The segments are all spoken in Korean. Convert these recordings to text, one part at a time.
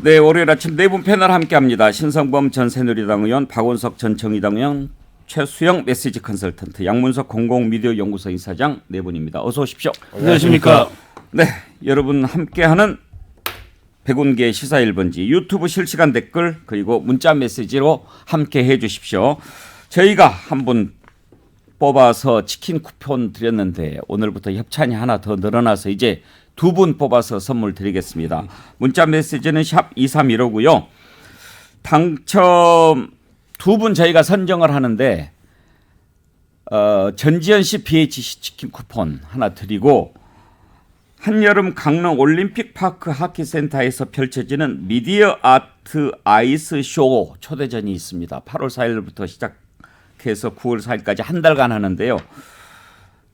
네, 월요일 아침 네 분 패널 함께합니다. 신성범 전 새누리당 의원, 박원석 전 정의당 의원, 최수영 메시지 컨설턴트, 양문석 공공미디어 연구소 이사장 네 분입니다. 어서 오십시오. 안녕하십니까. 네, 여러분 함께하는 백운계 시사 1번지 유튜브 실시간 댓글 그리고 문자 메시지로 함께 해 주십시오. 저희가 한 분 뽑아서 치킨 쿠폰 드렸는데 오늘부터 협찬이 하나 더 늘어나서 이제 두 분 뽑아서 선물 드리겠습니다. 문자 메시지는 샵 2315고요. 당첨 두 분 저희가 선정을 하는데 어, 전지현 씨 BHC 치킨 쿠폰 하나 드리고 한여름 강릉 올림픽 파크 하키 센터에서 펼쳐지는 미디어 아트 아이스 쇼 초대전이 있습니다. 8월 4일부터 시작해서 9월 4일까지 한 달간 하는데요.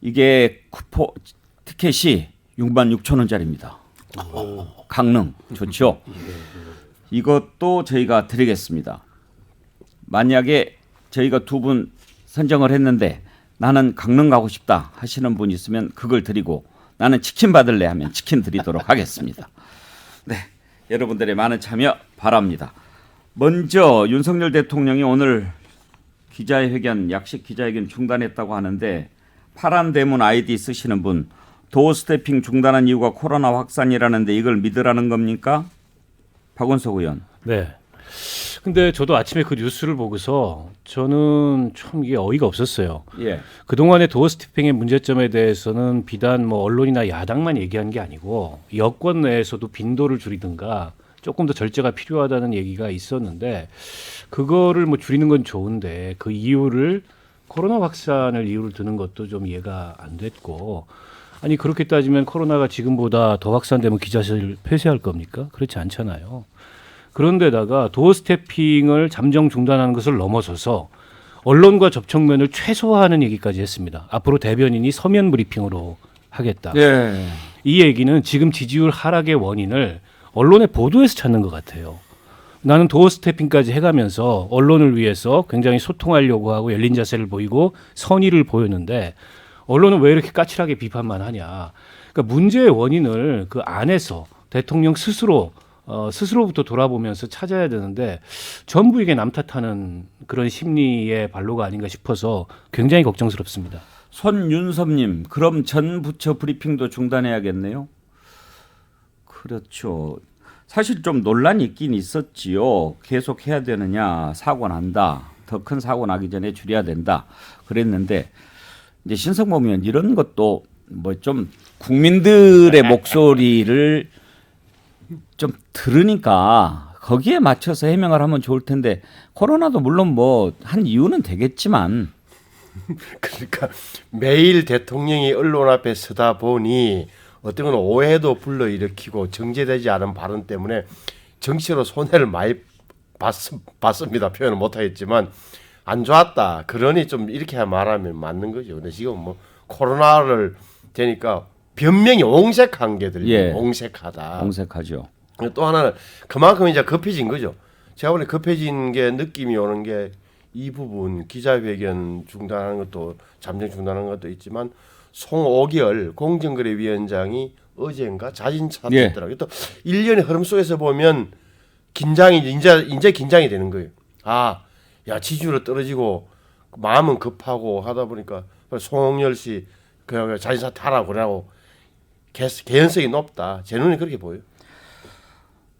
이게 쿠폰 티켓이 6만 6천 원짜리입니다. 강릉 좋죠. 이것도 저희가 드리겠습니다. 만약에 저희가 두 분 선정을 했는데 나는 강릉 가고 싶다 하시는 분 있으면 그걸 드리고 나는 치킨 받을래 하면 치킨 드리도록 하겠습니다. 네, 여러분들의 많은 참여 바랍니다. 먼저 윤석열 대통령이 오늘 기자회견 약식 기자회견 중단했다고 하는데 파란 대문 아이디 쓰시는 분 도어 스태핑 중단한 이유가 코로나 확산이라는데 이걸 믿으라는 겁니까? 박원석 의원. 네. 근데 저도 아침에 그 뉴스를 보고서 저는 참 이게 어이가 없었어요. 예. 그동안의 도어 스티핑의 문제점에 대해서는 비단 뭐 언론이나 야당만 얘기한 게 아니고 여권 내에서도 빈도를 줄이든가 조금 더 절제가 필요하다는 얘기가 있었는데 그거를 뭐 줄이는 건 좋은데 그 이유를 코로나 확산을 이유를 드는 것도 좀 이해가 안 됐고 아니 그렇게 따지면 코로나가 지금보다 더 확산되면 기자실 폐쇄할 겁니까? 그렇지 않잖아요. 그런데다가 도어 스태핑을 잠정 중단하는 것을 넘어서서 언론과 접촉면을 최소화하는 얘기까지 했습니다. 앞으로 대변인이 서면 브리핑으로 하겠다. 예. 이 얘기는 지금 지지율 하락의 원인을 언론의 보도에서 찾는 것 같아요. 나는 도어 스태핑까지 해가면서 언론을 위해서 굉장히 소통하려고 하고 열린 자세를 보이고 선의를 보였는데 언론은 왜 이렇게 까칠하게 비판만 하냐. 그러니까 문제의 원인을 그 안에서 대통령 스스로 어, 스스로부터 돌아보면서 찾아야 되는데 전부 이게 남 탓하는 그런 심리의 발로가 아닌가 싶어서 굉장히 걱정스럽습니다. 손윤섭님, 그럼 전 부처 브리핑도 중단해야겠네요. 그렇죠. 사실 좀 논란이 있긴 있었지요. 계속 해야 되느냐, 사고 난다. 더 큰 사고 나기 전에 줄여야 된다. 그랬는데 이제 신성범 의원 이런 것도 뭐 좀 국민들의 목소리를 좀 들으니까 거기에 맞춰서 해명을 하면 좋을 텐데 코로나도 물론 뭐 한 이유는 되겠지만 그러니까 매일 대통령이 언론 앞에 서다 보니 어떤 건 오해도 불러일으키고 정제되지 않은 발언 때문에 정치로 손해를 많이 봤, 봤습니다. 표현을 못하겠지만 안 좋았다. 그러니 좀 이렇게 말하면 맞는 거죠. 근데 지금 뭐 코로나를 되니까 변명이 옹색한 게 들리고 예. 옹색하다. 공색하죠. 또 하나는 그만큼 이제 급해진 거죠. 제가 보니 급해진 게 느낌이 오는 게 이 부분 기자회견 중단하는 것도 잠정 중단하는 것도 있지만 송오결 공정거래위원장이 어젠가 자진 예. 사퇴했더라고요. 또 일련의 흐름 속에서 보면 긴장이 이제 이제 긴장이 되는 거예요. 아, 야 지지율이 떨어지고 마음은 급하고 하다 보니까 송영열 씨 그냥 자진 사퇴하라고 그러고 개, 개연성이 높다. 제 눈에 그렇게 보여요.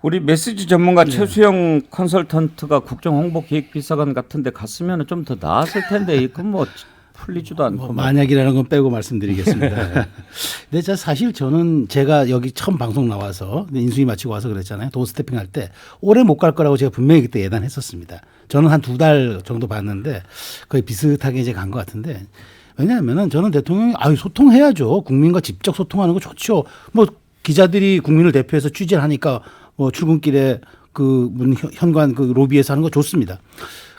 우리 메시지 전문가 최수영 컨설턴트가 국정 홍보 기획 비서관 같은데 갔으면 좀 더 나았을 텐데 이건 뭐 풀리지도 않고 뭐 막. 만약이라는 건 빼고 말씀드리겠습니다. 근데 저 사실 저는 제가 여기 처음 방송 나와서 인수위 마치고 와서 그랬잖아요. 도 스태핑 할 때 오래 못 갈 거라고 제가 분명히 그때 예단했었습니다. 저는 한 두 달 정도 봤는데 거의 비슷하게 이제 간 것 같은데 왜냐하면은 저는 대통령이 아유 소통해야죠. 국민과 직접 소통하는 거 좋죠. 뭐 기자들이 국민을 대표해서 취재를 하니까 뭐 출근길에 그 문 현관 그 로비에서 하는 거 좋습니다.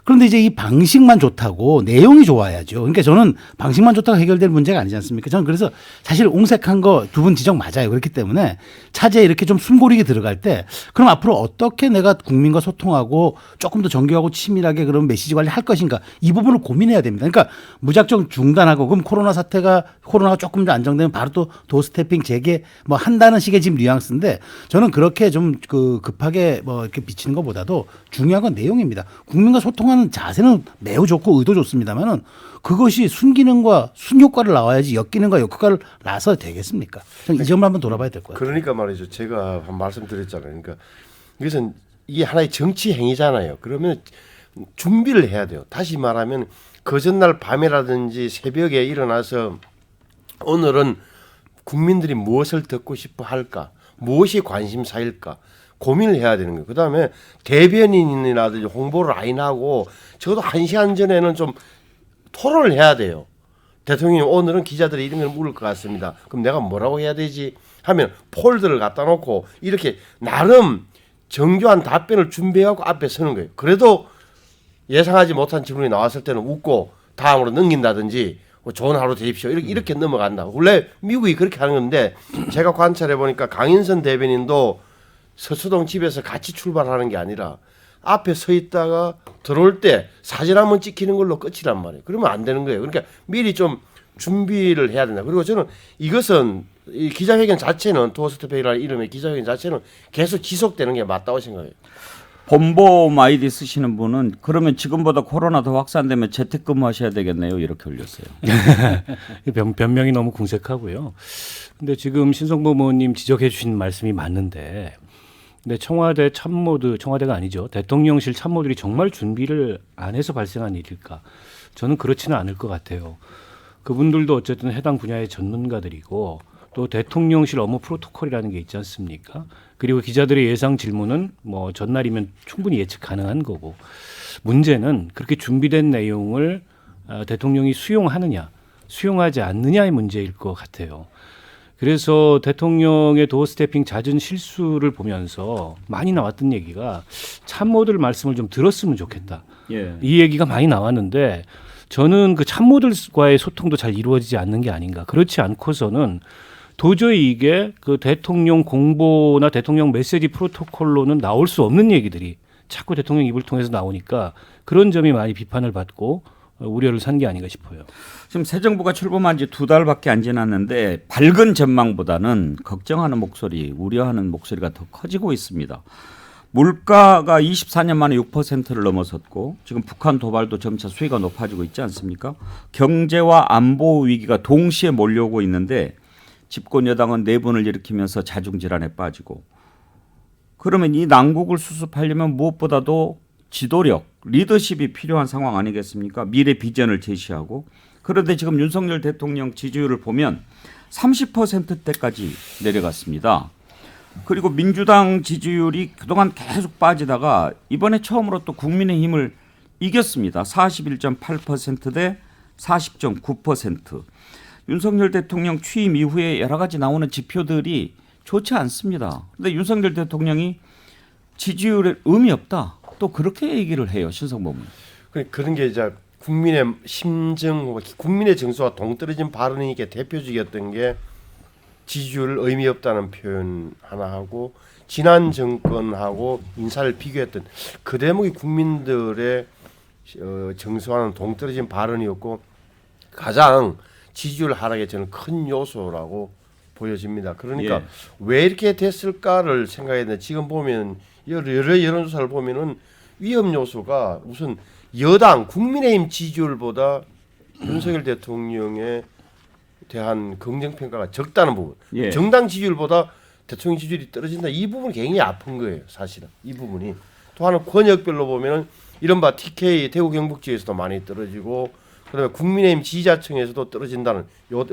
그런데 이제 이 방식만 좋다고 내용이 좋아야죠. 그러니까 저는 방식만 좋다고 해결될 문제가 아니지 않습니까? 저는 그래서 사실 옹색한 거 두 분 지적 맞아요. 그렇기 때문에 차제에 이렇게 좀 숨고르게 들어갈 때 그럼 앞으로 어떻게 내가 국민과 소통하고 조금 더 정교하고 치밀하게 그런 메시지 관리할 것인가 이 부분을 고민해야 됩니다. 그러니까 무작정 중단하고 그럼 코로나 사태가 코로나가 조금 더 안정되면 바로 또 도스태핑 재개 뭐 한다는 식의 지금 뉘앙스인데 저는 그렇게 좀 그 급하게 뭐 이렇게 비치는 것보다도 중요한 건 내용입니다. 국민과 소통하는 자세는 매우 좋고 의도 좋습니다만은 그것이 순기능과 순효과를 나와야지 역기능과 역효과를 나서 되겠습니까? 이 점을 한번 돌아봐야 될 거예요. 그러니까 말이죠. 제가 한 말씀드렸잖아요. 그러니까 이것은 이게 하나의 정치 행위잖아요. 그러면 준비를 해야 돼요. 다시 말하면 그 전날 밤이라든지 새벽에 일어나서 오늘은 국민들이 무엇을 듣고 싶어 할까? 무엇이 관심사일까? 고민을 해야 되는 거예요. 그다음에 대변인이라든지 홍보를 라인하고 적어도 한 시간 전에는 좀 토론을 해야 돼요. 대통령이 오늘은 기자들이 이런 걸 물을 것 같습니다. 그럼 내가 뭐라고 해야 되지? 하면 폴더를 갖다 놓고 이렇게 나름 정교한 답변을 준비하고 앞에 서는 거예요. 그래도 예상하지 못한 질문이 나왔을 때는 웃고 다음으로 넘긴다든지 뭐 좋은 하루 되십시오. 이렇게, 이렇게 넘어간다. 원래 미국이 그렇게 하는 건데 제가 관찰해 보니까 강인선 대변인도 서초동 집에서 같이 출발하는 게 아니라 앞에 서 있다가 들어올 때 사진 한번 찍히는 걸로 끝이란 말이에요. 그러면 안 되는 거예요. 그러니까 미리 좀 준비를 해야 된다. 그리고 저는 이것은 이 기자회견 자체는 도어스태페이라는 이름의 기자회견 자체는 계속 지속되는 게 맞다고 생각해요. 범범 아이디 쓰시는 분은 그러면 지금보다 코로나 더 확산되면 재택근무 하셔야 되겠네요. 이렇게 올렸어요. 변, 변명이 너무 궁색하고요. 근데 지금 신성보모님 지적해 주신 말씀이 맞는데 근데 청와대 참모들 청와대가 아니죠. 대통령실 참모들이 정말 준비를 안 해서 발생한 일일까? 저는 그렇지는 않을 것 같아요. 그분들도 어쨌든 해당 분야의 전문가들이고 또 대통령실 업무 프로토콜이라는 게 있지 않습니까? 그리고 기자들의 예상 질문은 뭐 전날이면 충분히 예측 가능한 거고 문제는 그렇게 준비된 내용을 아, 대통령이 수용하느냐 수용하지 않느냐의 문제일 것 같아요. 그래서 대통령의 도어 스태핑 잦은 실수를 보면서 많이 나왔던 얘기가 참모들 말씀을 좀 들었으면 좋겠다. 예. 이 얘기가 많이 나왔는데 저는 그 참모들과의 소통도 잘 이루어지지 않는 게 아닌가. 그렇지 않고서는 도저히 이게 그 대통령 공보나 대통령 메시지 프로토콜로는 나올 수 없는 얘기들이 자꾸 대통령 입을 통해서 나오니까 그런 점이 많이 비판을 받고 어, 우려를 산 게 아닌가 싶어요. 지금 새 정부가 출범한 지 두 달밖에 안 지났는데 밝은 전망보다는 걱정하는 목소리, 우려하는 목소리가 더 커지고 있습니다. 물가가 24년 만에 6%를 넘어섰고 지금 북한 도발도 점차 수위가 높아지고 있지 않습니까? 경제와 안보 위기가 동시에 몰려오고 있는데 집권 여당은 내분을 일으키면서 자중 질환에 빠지고 그러면 이 난국을 수습하려면 무엇보다도 지도력, 리더십이 필요한 상황 아니겠습니까? 미래 비전을 제시하고 그런데 지금 윤석열 대통령 지지율을 보면 30%대까지 내려갔습니다. 그리고 민주당 지지율이 그동안 계속 빠지다가 이번에 처음으로 또 국민의 힘을 이겼습니다. 41.8%대 40.9%. 윤석열 대통령 취임 이후에 여러 가지 나오는 지표들이 좋지 않습니다. 근데 윤석열 대통령이 지지율에 의미 없다. 또 그렇게 얘기를 해요. 신성범은. 그- 그런 게 이제 국민의 심정, 국민의 정서와 동떨어진 발언이 게 대표적이었던 게 지지율 의미 없다는 표현 하나 하고 지난 정권하고 인사를 비교했던 그 대목이 국민들의 어, 정서와는 동떨어진 발언이었고 가장 지지율 하락에 저는 큰 요소라고 보여집니다. 그러니까 예. 왜 이렇게 됐을까를 생각했는데 지금 보면 여러, 여러 여론조사를 보면은 위험 요소가 우선 여당 국민의힘 지지율보다 윤석열 대통령에 대한 긍정 평가가 적다는 부분. 예. 정당 지지율보다 대통령 지지율이 떨어진다. 이 부분 이 굉장히 아픈 거예요, 사실은. 이 부분이. 또 하나 권역별로 보면은 이른바 TK 대구 경북 지에서도 많이 떨어지고 그다음에 국민의힘 지지자층에서도 떨어진다는 요뭐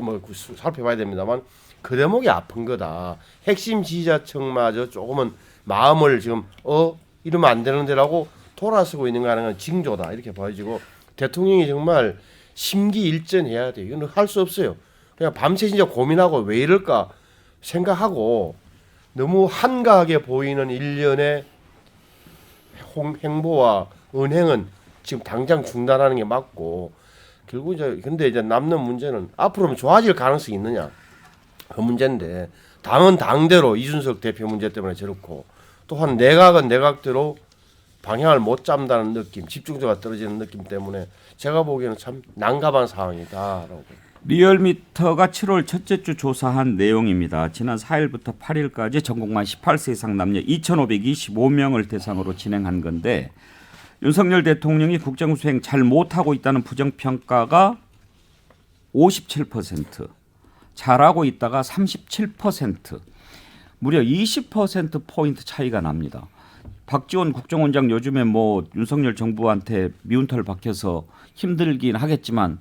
살펴봐야 됩니다만 그 대목이 아픈 거다. 핵심 지지자층마저 조금은 마음을 지금 어 이러면 안 되는데라고 돌아서고 있는 거 하는 건 징조다 이렇게 보여지고 대통령이 정말 심기일전해야 돼요. 이건 할수 없어요. 그냥 밤새 진짜 고민하고 왜 이럴까 생각하고 너무 한가하게 보이는 일련의 홍- 행보와 은행은 지금 당장 중단하는 게 맞고 결국 이제 근데 이제 남는 문제는 앞으로는 좋아질 가능성이 있느냐 그 문제인데 당은 당대로 이준석 대표 문제 때문에 저렇고 또한 내각은 내각대로 방향을 못 잡는다는 느낌, 집중도가 떨어지는 느낌 때문에 제가 보기에는 참 난감한 상황이다라고. 리얼미터가 7월 첫째 주 조사한 내용입니다. 지난 4일부터 8일까지 전국만 18세 이상 남녀 2,525명을 대상으로 진행한 건데 윤석열 대통령이 국정 수행 잘 못하고 있다는 부정 평가가 57%, 잘하고 있다가 37%, 무려 20% 포인트 차이가 납니다. 박지원 국정원장 요즘에 뭐 윤석열 정부한테 미운 털 박혀서 힘들긴 하겠지만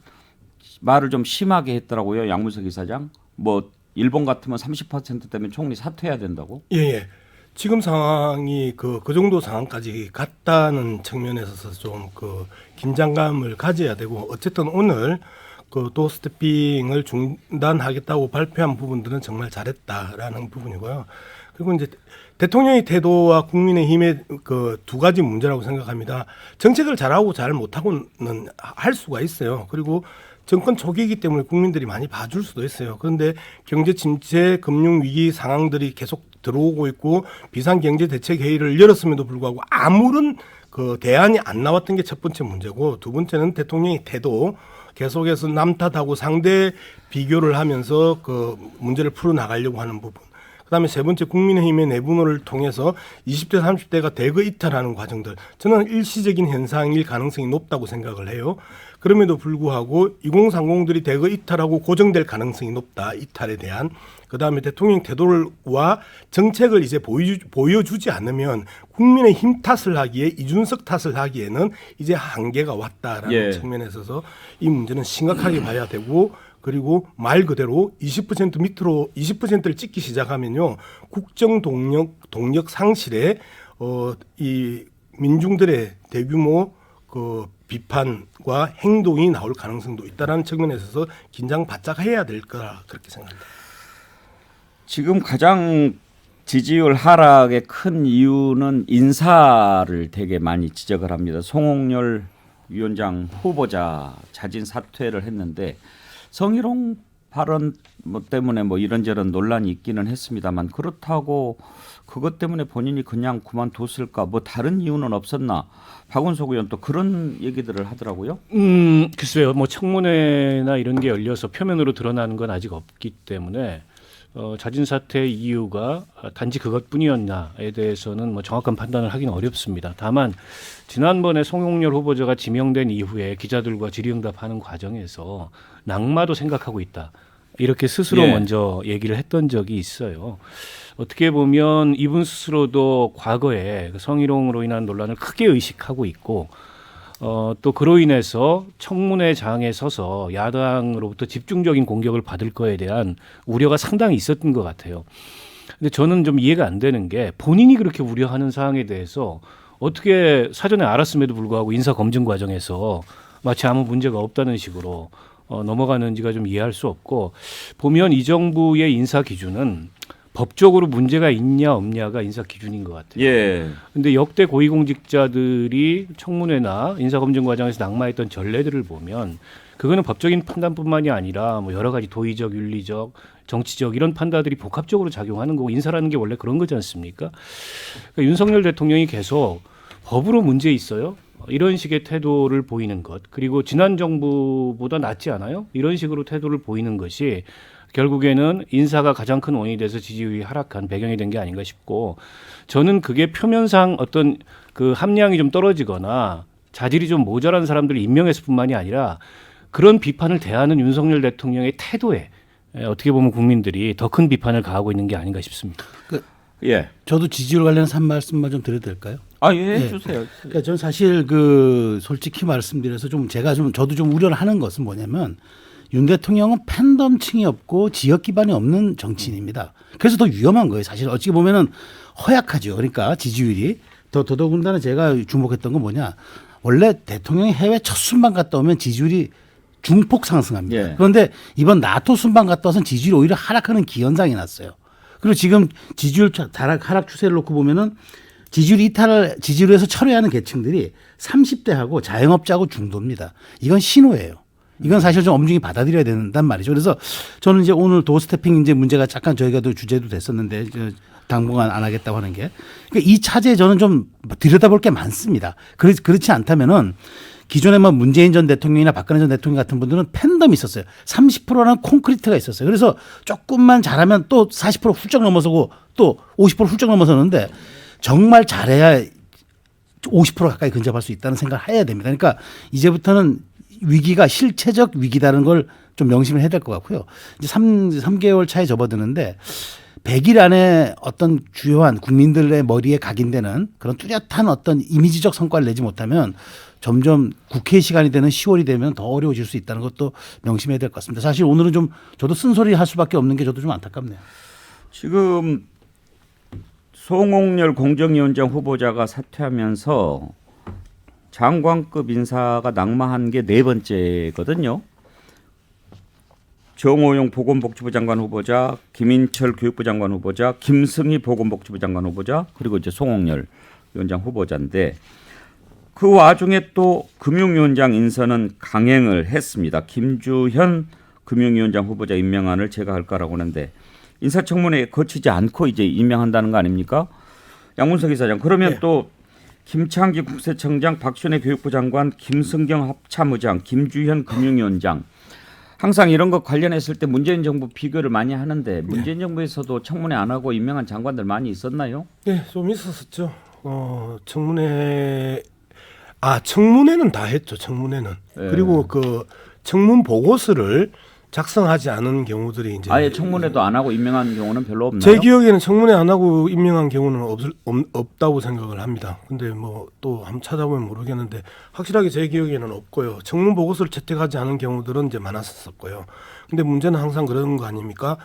말을 좀 심하게 했더라고요. 양문석 이사장. 뭐 일본 같으면 30% 때문에 총리 사퇴해야 된다고. 예, 예. 지금 상황이 그, 그 정도 상황까지 갔다는 측면에서 좀 그 긴장감을 가져야 되고 어쨌든 오늘 그 도스태핑을 중단하겠다고 발표한 부분들은 정말 잘했다라는 부분이고요. 그리고 이제 대통령의 태도와 국민의힘의 그 두 가지 문제라고 생각합니다. 정책을 잘하고 잘 못하고는 할 수가 있어요. 그리고 정권 초기이기 때문에 국민들이 많이 봐줄 수도 있어요. 그런데 경제 침체, 금융 위기 상황들이 계속 들어오고 있고 비상 경제 대책 회의를 열었음에도 불구하고 아무런 그 대안이 안 나왔던 게 첫 번째 문제고 두 번째는 대통령의 태도 계속해서 남 탓하고 상대 비교를 하면서 그 문제를 풀어 나가려고 하는 부분. 그다음에 세 번째 국민의힘의 내분호를 통해서 20대 30대가 대거 이탈하는 과정들 저는 일시적인 현상일 가능성이 높다고 생각을 해요. 그럼에도 불구하고 2030들이 대거 이탈하고 고정될 가능성이 높다. 이탈에 대한 그 다음에 대통령 태도와 정책을 이제 보여주, 보여주 지 않으면 국민의 힘 탓을 하기에 이준석 탓을 하기에는 이제 한계가 왔다라는 예. 측면에 있어서 이 문제는 심각하게 봐야 되고 그리고 말 그대로 20% 밑으로 20%를 찍기 시작하면요 국정 동력 동력 상실에 어 이 민중들의 대규모 그 비판과 행동이 나올 가능성도 있다라는 측면에 있어서 긴장 바짝 해야 될 거라 그렇게 생각합니다. 지금 가장 지지율 하락의 큰 이유는 인사를 되게 많이 지적을 합니다. 송홍열 위원장 후보자 자진 사퇴를 했는데 성희롱 발언 뭐 때문에 뭐 이런저런 논란이 있기는 했습니다만 그렇다고 그것 때문에 본인이 그냥 그만뒀을까 뭐 다른 이유는 없었나 박원석 의원 또 그런 얘기들을 하더라고요. 음, 글쎄요. 뭐 청문회나 이런 게 열려서 표면으로 드러나는 건 아직 없기 때문에 어, 자진 사퇴 이유가 단지 그것뿐이었나에 대해서는 뭐 정확한 판단을 하기는 어렵습니다. 다만 지난번에 송영렬 후보자가 지명된 이후에 기자들과 질의응답하는 과정에서 낙마도 생각하고 있다. 이렇게 스스로 예. 먼저 얘기를 했던 적이 있어요. 어떻게 보면 이분 스스로도 과거에 그 성희롱으로 인한 논란을 크게 의식하고 있고 어, 또 그로 인해서 청문회장에 서서 야당으로부터 집중적인 공격을 받을 거에 대한 우려가 상당히 있었던 것 같아요. 근데 저는 좀 이해가 안 되는 게 본인이 그렇게 우려하는 사항에 대해서 어떻게 사전에 알았음에도 불구하고 인사 검증 과정에서 마치 아무 문제가 없다는 식으로 어, 넘어가는지가 좀 이해할 수 없고 보면 이 정부의 인사 기준은 법적으로 문제가 있냐 없냐가 인사 기준인 것 같아요. 예. 근데 역대 고위공직자들이 청문회나 인사검증 과정에서 낙마했던 전례들을 보면 그거는 법적인 판단뿐만이 아니라 뭐 여러 가지 도의적, 윤리적, 정치적 이런 판단들이 복합적으로 작용하는 거고 인사라는 게 원래 그런 거지 않습니까? 그러니까 윤석열 대통령이 계속 법으로 문제 있어요. 이런 식의 태도를 보이는 것 그리고 지난 정부보다 낫지 않아요? 이런 식으로 태도를 보이는 것이 결국에는 인사가 가장 큰 원인이 돼서 지지율이 하락한 배경이 된 게 아닌가 싶고 저는 그게 표면상 어떤 그 함량이 좀 떨어지거나 자질이 좀 모자란 사람들을 임명했을뿐만이 아니라 그런 비판을 대하는 윤석열 대통령의 태도에 에, 어떻게 보면 국민들이 더 큰 비판을 가하고 있는 게 아닌가 싶습니다. 예. 저도 지지율 관련해서 한 말씀만 좀 드려도 될까요? 아, 예, 해 주세요. 그러니까 저는 사실 그 솔직히 말씀드려서 좀 제가 좀 저도 좀 우려를 하는 것은 뭐냐면 윤 대통령은 팬덤층이 없고 지역 기반이 없는 정치인입니다. 그래서 더 위험한 거예요. 사실 어찌 보면은 허약하죠. 그러니까 지지율이 더 더더군다나 제가 주목했던 건 뭐냐 원래 대통령이 해외 첫 순방 갔다 오면 지지율이 중폭 상승합니다. 예. 그런데 이번 나토 순방 갔다 와서는 지지율이 오히려 하락하는 기현상이 났어요. 그리고 지금 지지율 하락, 하락 추세를 놓고 보면은 지지율 이탈을 지지율에서 철회하는 계층들이 30대하고 자영업자하고 중도입니다. 이건 신호예요. 이건 사실 좀 엄중히 받아들여야 된단 말이죠. 그래서 저는 이제 오늘 도스태핑 이제 문제가 잠깐 저희가 또 주제도 됐었는데 저 당분간 안 하겠다고 하는 게 그러니까 이 차제에 저는 좀 들여다볼 게 많습니다. 그렇, 그렇지 않다면은 기존에 뭐 문재인 전 대통령이나 박근혜 전 대통령 같은 분들은 팬덤이 있었어요. 30%라는 콘크리트가 있었어요. 그래서 조금만 잘하면 또 40% 훌쩍 넘어서고 또 50% 훌쩍 넘어서는데 정말 잘해야 50% 가까이 근접할 수 있다는 생각을 해야 됩니다. 그러니까 이제부터는 위기가 실체적 위기다는 걸 좀 명심을 해야 될 것 같고요. 이제 3, 3개월 차에 접어드는데 100일 안에 어떤 주요한 국민들의 머리에 각인되는 그런 뚜렷한 어떤 이미지적 성과를 내지 못하면 점점 국회 시간이 되는 10월이 되면 더 어려워질 수 있다는 것도 명심해야 될 것 같습니다. 사실 오늘은 좀 저도 쓴소리 할 수밖에 없는 게 저도 좀 안타깝네요. 지금 송홍열 공정위원장 후보자가 사퇴하면서 장관급 인사가 낙마한 게 네 번째거든요. 정호용 보건복지부 장관 후보자, 김인철 교육부 장관 후보자, 김승희 보건복지부 장관 후보자, 그리고 이제 송홍열 위원장 후보자인데 그 와중에 또 금융위원장 인선은 강행을 했습니다. 김주현 금융위원장 후보자 임명안을 제가 할까라고 하는데 인사청문회 거치지 않고 이제 임명한다는 거 아닙니까? 양문석 이사장. 그러면 또 김창기 국세청장, 박순애 교육부 장관, 김승경 합참의장, 김주현 금융위원장. 항상 이런 것 관련했을 때 문재인 정부 비교를 많이 하는데 문재인 정부에서도 청문회 안 하고 임명한 장관들 많이 있었나요? 네, 좀 있었었죠. 어, 청문회 아, 청문회는 다 했죠. 청문회는. 네. 그리고 그 청문 보고서를 작성하지 않은 경우들이 이제 아예 청문회도 안 하고 임명한 경우는 별로 없나요? 제 기억에는 청문회 안 하고 임명한 경우는 없, 없, 없다고 생각을 합니다. 근데 뭐 또 한번 찾아보면 모르겠는데 확실하게 제 기억에는 없고요. 청문 보고서를 채택하지 않은 경우들은 이제 많았었고요. 근데 문제는 항상 그런 거 아닙니까?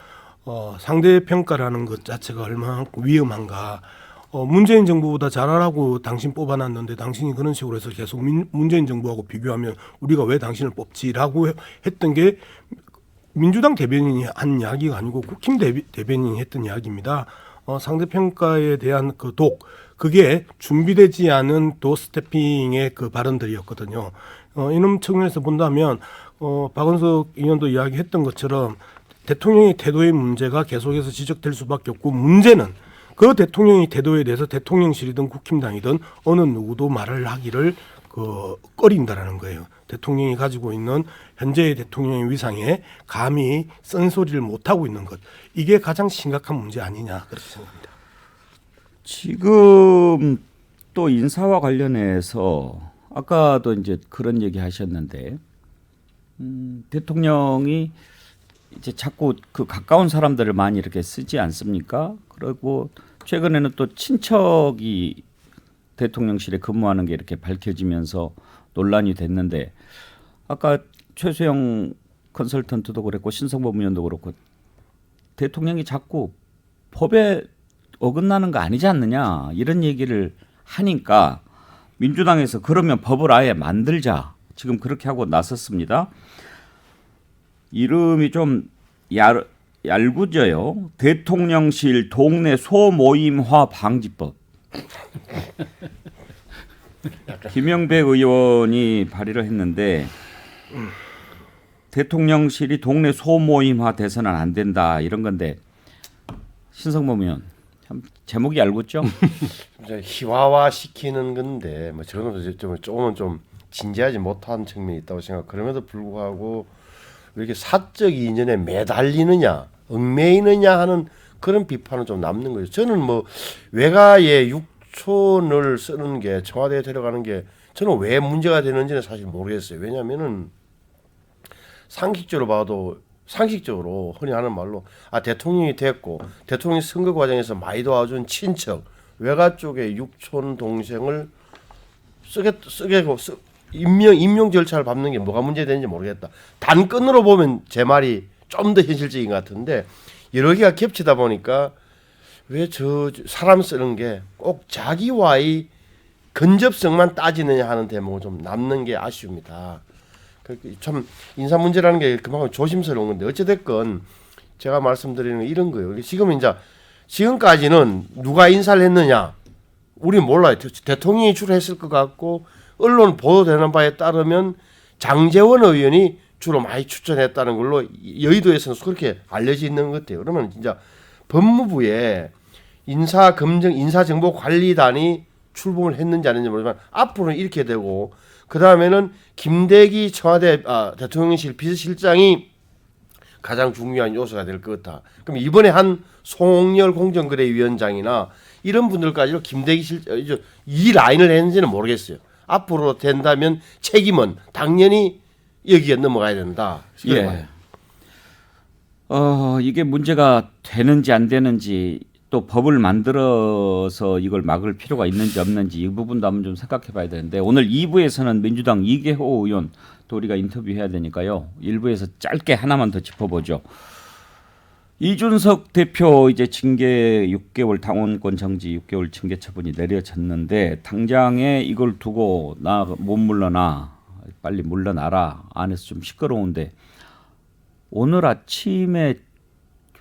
어, 상대 평가라는 것 자체가 얼마나 위험한가. 어, 문재인 정부보다 잘하라고 당신 뽑아놨는데 당신이 그런 식으로 해서 계속 민, 문재인 정부하고 비교하면 우리가 왜 당신을 뽑지라고 해- 했던 게 민주당 대변인이 한 이야기가 아니고 국힘 대비, 대변 인이 했던 이야기입니다. 어, 상대평가에 대한 그 독, 그게 준비되지 않은 도 스태핑의 그 발언들이었거든요. 어, 이런 측면에서 본다면, 어, 박원석 의원도 이야기했던 것처럼 대통령의 태도의 문제가 계속해서 지적될 수밖에 없고, 문제는 그 대통령의 태도에 대해서 대통령실이든 국힘당이든 어느 누구도 말을 하기를 그 꺼린다라는 거예요. 대통령이 가지고 있는 현재의 대통령의 위상에 감히 쓴소리를 못 하고 있는 것 이게 가장 심각한 문제 아니냐 그렇게 생각합니다. 지금 또 인사와 관련해서 아까도 이제 그런 얘기 하셨는데 음, 대통령이 이제 자꾸 그 가까운 사람들을 많이 이렇게 쓰지 않습니까? 그리고 최근에는 또 친척이 대통령실에 근무하는 게 이렇게 밝혀지면서 논란이 됐는데 아까 최수영 컨설턴트도 그랬고 신성범 의원도 그렇고 대통령이 자꾸 법에 어긋나는 거 아니지 않느냐 이런 얘기를 하니까 민주당에서 그러면 법을 아예 만들자 지금 그렇게 하고 나섰습니다. 이름이 좀 얄, 얄궂어요. 대통령실 동네 소모임화 방지법. 김영배 의원이 발의를 했는데 대통령실이 동네 소모임화 돼서는 안 된다 이런 건데 신성범 의원 참 제목이? 이제 희화화 시키는 건데 뭐 저는 좀 조금은 좀 진지하지 못한 측면이 있다고 생각. 그럼에도 불구하고 왜 이렇게 사적 인연에 매달리느냐, 얽매이느냐 하는 그런 비판은 좀 남는 거죠. 저는 뭐 외가에 육촌을 쓰는 게 청와대에 데려가는 게 저는 왜 문제가 되는지는 사실 모르겠어요. 왜냐하면은 상식적으로 봐도 상식적으로 흔히 하는 말로 아 대통령이 됐고 대통령 선거 과정에서 많이 도와준 친척 외가 쪽의 육촌 동생을 쓰게 쓰게고 쓰, 임명 임명 절차를 밟는 게 뭐가 문제되는지 모르겠다. 단건으로 보면 제 말이 좀 더 현실적인 것 같은데 여러 개가 겹치다 보니까 왜 저 사람 쓰는 게 꼭 자기와의 근접성만 따지느냐 하는 대목은 좀 남는 게 아쉬웁니다. 그- 참 인사 문제라는 게 그만큼 조심스러운 건데 어찌됐건 제가 말씀드리는 건 이런 거예요. 지금 이제 지금까지는 누가 인사를 했느냐 우리 몰라요. 대- 대통령이 주로 했을 것 같고 언론 보도되는 바에 따르면 장재원 의원이 주로 많이 추천했다는 걸로 여의도에서는 그렇게 알려져 있는 것 같아요. 그러면 진짜 법무부에 인사 검증 인사 정보 관리단이 출범을 했는지 안 했는지 모르지만 앞으로는 이렇게 되고 그 다음에는 김대기 청와대 아, 대통령실 비서실장이 가장 중요한 요소가 될 것 같다. 그럼 이번에 한 송영열 공정거래위원장이나 이런 분들까지도 김대기 실, 어, 라인을 했는지는 모르겠어요. 앞으로 된다면 책임은 당연히 여기에 넘어가야 된다. 예. 어, 이게 문제가 되는지 안 되는지 또 법을 만들어서 이걸 막을 필요가 있는지 없는지 이 부분도 한번 좀 생각해 봐야 되는데 오늘 2부에서는 민주당 이계호 의원 또 우리가 인터뷰해야 되니까요. 1부에서 짧게 하나만 더 짚어보죠. 이준석 대표 이제 징계 6개월 당원권 정지 6개월 징계 처분이 내려졌는데 당장에 이걸 두고 나 못 물러나 빨리 물러나라 안에서 좀 시끄러운데 오늘 아침에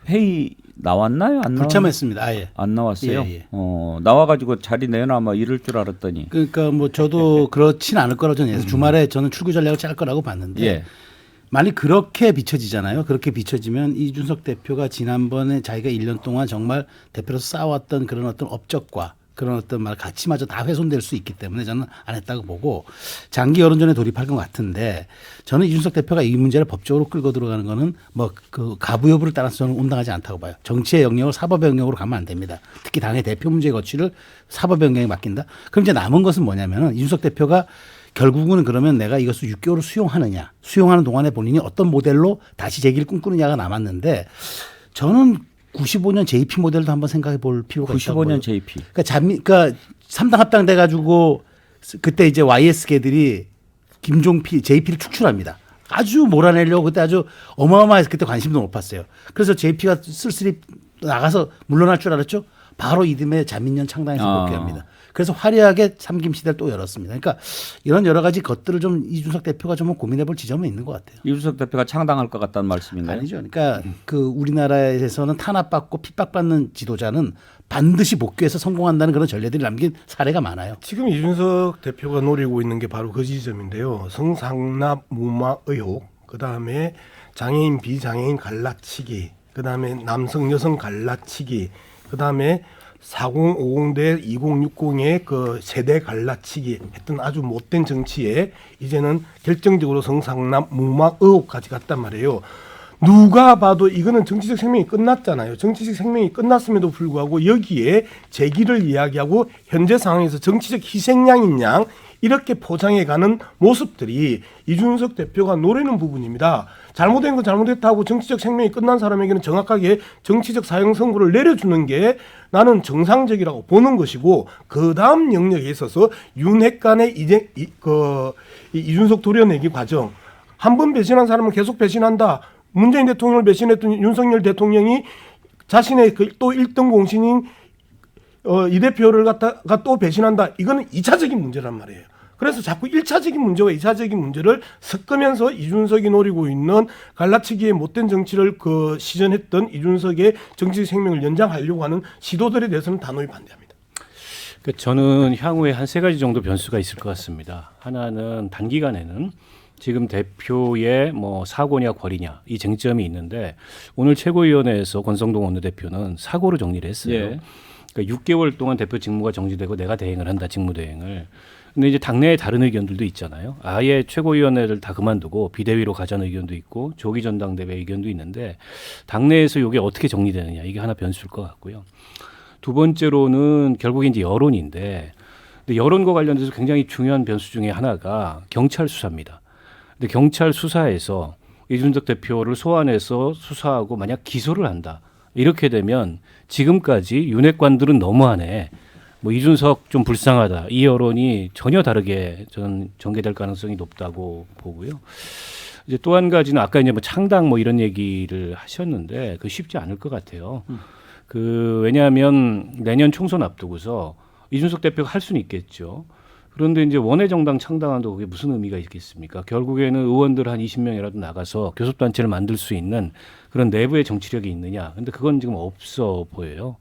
회의 나왔나요? 안? 불참했습니다. 아예. 안 나왔어요. 예, 예. 어 나와가지고 자리 내놔 뭐 이럴 줄 알았더니 그러니까 뭐 저도 그렇진 않을 거라고 저는 예상. 주말에 저는 출구 전략을 짤 거라고 봤는데 예. 만약 그렇게 비춰지잖아요. 그렇게 비춰지면 이준석 대표가 지난번에 자기가 1년 동안 정말 대표로서 쌓아왔던 그런 어떤 업적과 그런 어떤 말 가치마저 다 훼손될 수 있기 때문에 저는 안 했다고 보고 장기 여론전에 돌입할 것 같은데 저는 이준석 대표가 이 문제를 법적으로 끌고 들어가는 거는 뭐 그 가부 여부를 따라서 저는 온당하지 않다고 봐요. 정치의 영역을 사법의 영역으로 가면 안 됩니다. 특히 당의 대표 문제의 거취를 사법의 영역에 맡긴다. 그럼 이제 남은 것은 뭐냐면은 이준석 대표가 결국은 그러면 내가 이것을 6개월을 수용하느냐, 수용하는 동안에 본인이 어떤 모델로 다시 재기를 꿈꾸느냐가 남았는데 저는 95년 JP 모델도 한번 생각해 볼 필요가 있다고 95년 봐요. JP. 그러니까 잔미, 그러니까 3당 합당 돼 가지고 그때 이제 YS계들이 김종필, JP를 축출합니다. 아주 몰아내려고 그때 아주 어마어마해서 그때 관심도 높았어요. 그래서 JP가 쓸쓸히 나가서 물러날 줄 알았죠. 바로 이듬해 자민련 창당에서 아. 복귀합니다. 그래서 화려하게 삼김 시대를 또 열었습니다. 그러니까 이런 여러 가지 것들을 좀 이준석 대표가 좀 고민해 볼 지점은 있는 것 같아요. 이준석 대표가 창당할 것 같다는 말씀인가요? 아니죠. 그러니까 그 우리나라에서는 탄압받고 핍박받는 지도자는 반드시 복귀해서 성공한다는 그런 전례들이 남긴 사례가 많아요. 지금 이준석 대표가 노리고 있는 게 바로 그 지점인데요. 성상납 무마 의혹, 그 다음에 장애인 비장애인 갈라치기, 그 다음에 남성 여성 갈라치기, 그 다음에 4050대 2060의 그 세대 갈라치기 했던 아주 못된 정치에 이제는 결정적으로 성상납 무마 의혹까지 갔단 말이에요. 누가 봐도 이거는 정치적 생명이 끝났잖아요. 정치적 생명이 끝났음에도 불구하고 여기에 재기를 이야기하고 현재 상황에서 정치적 희생양인 양 이렇게 포장해가는 모습들이 이준석 대표가 노리는 부분입니다. 잘못된 건 잘못했다고 정치적 생명이 끝난 사람에게는 정확하게 정치적 사형 선고를 내려주는 게 나는 정상적이라고 보는 것이고 그 다음 영역에 있어서 윤핵 간의 이제 이, 그, 이 이준석 도려내기 과정 한 번 배신한 사람은 계속 배신한다. 문재인 대통령을 배신했던 윤석열 대통령이 자신의 그 또 1등 공신인 어, 이 대표를 갖다가 또 배신한다. 이거는 이차적인 문제란 말이에요. 그래서 자꾸 일차적인 문제와 이차적인 문제를 섞으면서 이준석이 노리고 있는 갈라치기의 못된 정치를 그 시전했던 이준석의 정치 생명을 연장하려고 하는 시도들에 대해서는 단호히 반대합니다. 그 저는 향후에 한 세 가지 정도 변수가 있을 것 같습니다. 하나는 단기간에는 지금 대표의 뭐 사고냐 권리냐 이 쟁점이 있는데 오늘 최고위원회에서 권성동 원내대표는 사고로 정리를 했어요. 예. 그러니까 6개월 동안 대표 직무가 정지되고 내가 대행을 한다 직무 대행을. 근데 이제 당내에 다른 의견들도 있잖아요. 아예 최고위원회를 다 그만두고 비대위로 가자는 의견도 있고 조기 전당대회 의견도 있는데 당내에서 이게 어떻게 정리되느냐 이게 하나 변수일 것 같고요. 두 번째로는 결국 이제 여론인데 근데 여론과 관련돼서 굉장히 중요한 변수 중에 하나가 경찰 수사입니다. 근데 경찰 수사에서 이준석 대표를 소환해서 수사하고 만약 기소를 한다. 이렇게 되면 지금까지 윤핵관들은 너무하네. 뭐 이준석 좀 불쌍하다. 이 여론이 전혀 다르게 저는 전개될 가능성이 높다고 보고요. 이제 또 한 가지는 아까 이제 뭐 창당 뭐 이런 얘기를 하셨는데 그 쉽지 않을 것 같아요. 그 왜냐하면 내년 총선 앞두고서 이준석 대표가 할 수는 있겠죠. 그런데 이제 원외 정당 창당한다고 그게 무슨 의미가 있겠습니까? 결국에는 의원들 한 20명이라도 나가서 교섭단체를 만들 수 있는 그런 내부의 정치력이 있느냐. 근데 그건 지금 없어 보여요.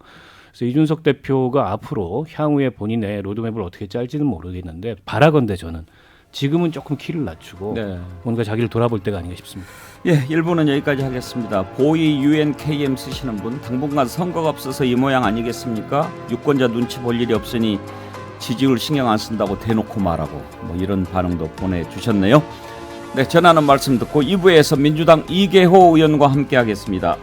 그래서 이준석 대표가 앞으로 향후에 본인의 로드맵을 어떻게 짤지는 모르겠는데 바라건대 저는 지금은 조금 키를 낮추고 네. 뭔가 자기를 돌아볼 때가 아닌가 싶습니다. 예, 1부는 여기까지 하겠습니다. 고위 UNKM 쓰시는 분 당분간 선거가 없어서 이 모양 아니겠습니까? 유권자 눈치 볼 일이 없으니 지지율 신경 안 쓴다고 대놓고 말하고 뭐 이런 반응도 보내주셨네요. 네, 전하는 말씀 듣고 2부에서 민주당 이계호 의원과 함께 하겠습니다.